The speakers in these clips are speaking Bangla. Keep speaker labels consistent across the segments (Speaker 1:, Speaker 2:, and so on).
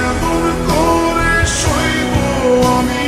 Speaker 1: কেমন করে সইব আমি।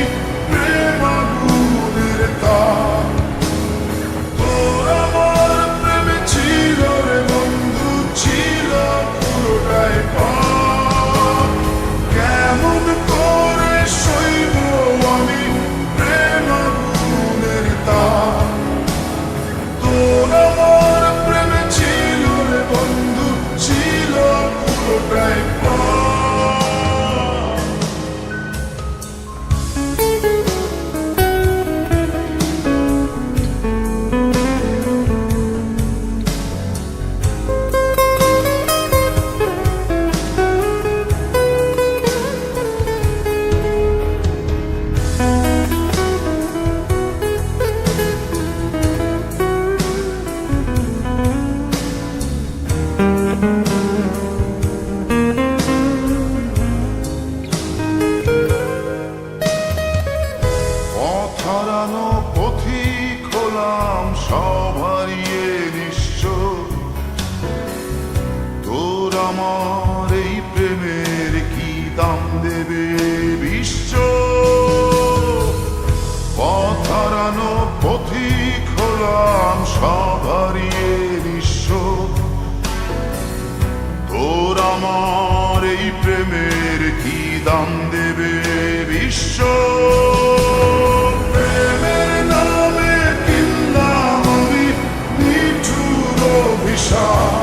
Speaker 1: হারানো হারিয়ে নিঃস্ব তোর আমার এই প্রেমের আমার এই প্রেমের কি দাম দেবে বিশ্ব? প্রেমের নামে কিনলাম আমি নিঠুর অভিশাপ।